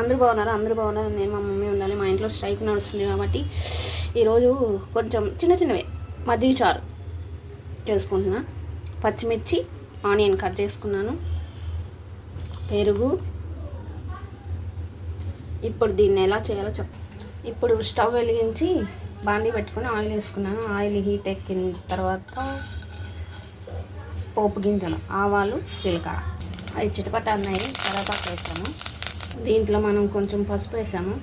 అందరూ బాగున్నారు? అందరూ బాగున్నారు? నేను మా మమ్మీ ఉండాలి మా ఇంట్లో స్ట్రైక్ నడుస్తుంది కాబట్టి ఈరోజు కొంచెం చిన్న చిన్నవి. మజ్జిగ చారు చేసుకుంటున్నా. పచ్చిమిర్చి ఆనియన్ కట్ చేసుకున్నాను. పెరుగు. ఇప్పుడు దీన్ని ఎలా చేయాలో చెప్. ఇప్పుడు స్టవ్ వెలిగించి బాండీ పెట్టుకొని ఆయిల్ వేసుకున్నాను. ఆయిల్ హీట్ ఎక్కిన తర్వాత పోపు గింజలు ఆవాలు జీలకర్ర. అవి చిటపట అన్నాయి కరివేపాకు వేస్తాను దీంట్లో మనం కొంచెం పసుపు వేసాము.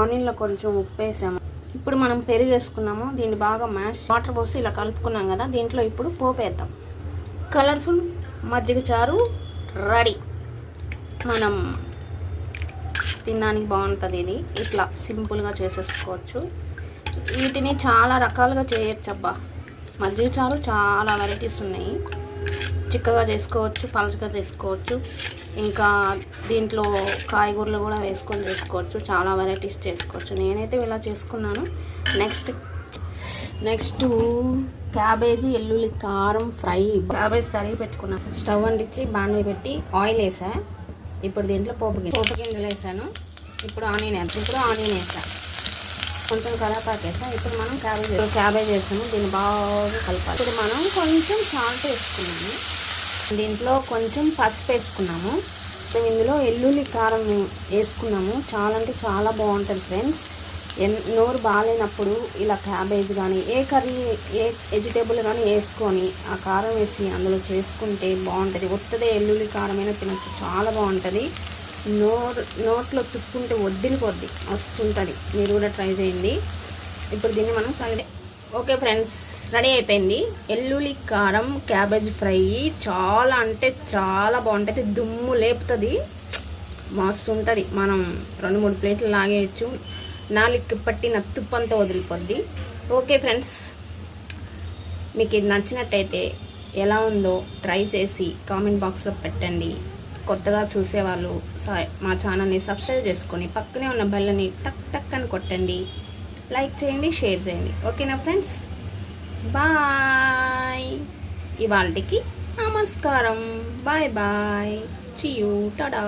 ఆనియన్లో కొంచెం ఉప్పు వేసాము. ఇప్పుడు మనం పెరుగు వేసుకున్నాము దీన్ని బాగా మ్యాష్ వాటర్ పోసి ఇలా కలుపుకున్నాం కదా దీంట్లో ఇప్పుడు పోపు వేద్దాం. కలర్ఫుల్ మజ్జిగ చారు రెడీ. మనం తినడానికి బాగుంటుంది ఇది. ఇట్లా సింపుల్గా చేసేసుకోవచ్చు. వీటిని చాలా రకాలుగా చేయొచ్చు అబ్బా మజ్జిగ చారు చాలా వెరైటీస్ ఉన్నాయి. చిక్కగా చేసుకోవచ్చు పలచగా చేసుకోవచ్చు. ఇంకా దీంట్లో కాయగూరలు కూడా వేసుకొని చేసుకోవచ్చు. చాలా వెరైటీస్ చేసుకోవచ్చు. నేనైతే ఇలా చేసుకున్నాను. నెక్స్ట్ నెక్స్ట్ క్యాబేజీ ఎల్లుల్లి కారం ఫ్రై. క్యాబేజ్ తరిగి పెట్టుకున్నాను స్టవ్ అంటించి బాండీ పెట్టి ఆయిల్ వేసా. ఇప్పుడు దీంట్లో పోపు గింజ పోపు గింజలు వేసాను. ఇప్పుడు ఆనియన్ వేస్తాను ఇప్పుడు ఆనియన్ వేసాను కొంచెం కరివేపాకు వేసాం. ఇప్పుడు మనం క్యాబేజ్ క్యాబేజ్ వేసాము దీన్ని బాగా కలపాలి. ఇప్పుడు మనం కొంచెం సాల్ట్ వేసుకున్నాము. దీంట్లో కొంచెం పసుపు వేసుకున్నాము. మేము ఇందులో ఎల్లుల్లి కారం వేసుకున్నాము. చాలా అంటే చాలా బాగుంటుంది ఫ్రెండ్స్. ఎన్ నోరు బాగాలేనప్పుడు ఇలా క్యాబేజ్ కానీ ఏ కర్రీ ఏ వెజిటేబుల్ కానీ వేసుకొని ఆ కారం వేసి అందులో చేసుకుంటే బాగుంటుంది. ఒత్తదే ఎల్లుల్లి కారమైనా తినచ్చు. చాలా బాగుంటుంది. నోరు నోట్లో తుక్కుంటే కొద్ది వస్తుంటుంది. మీరు కూడా ట్రై చేయండి. ఇప్పుడు దీన్ని మనం సైడ్ ఓకే ఫ్రెండ్స్ రెడీ అయిపోయింది. ఎల్లుల్లి కారం క్యాబేజ్ ఫ్రై చాలా అంటే చాలా బాగుంటుంది. దుమ్ము లేపుతుంది. మస్తు ఉంటుంది మనం రెండు మూడు ప్లేట్లు లాగేయచ్చు. నాలుగు పట్టిన తుప్పంతా వదిలిపోద్ది. ఓకే ఫ్రెండ్స్ మీకు ఇది నచ్చినట్టయితే ఎలా ఉందో ట్రై చేసి కామెంట్ బాక్స్లో పెట్టండి. కొత్తగా చూసేవాళ్ళు మా ఛానల్ని సబ్స్క్రైబ్ చేసుకొని పక్కనే ఉన్న బెల్లని టక్ టక్ అని కొట్టండి. లైక్ చేయండి షేర్ చేయండి. ఓకేనా ఫ్రెండ్స్? బాయ్. ఇవాళకి నమస్కారం. Bye bye. చియూ టడా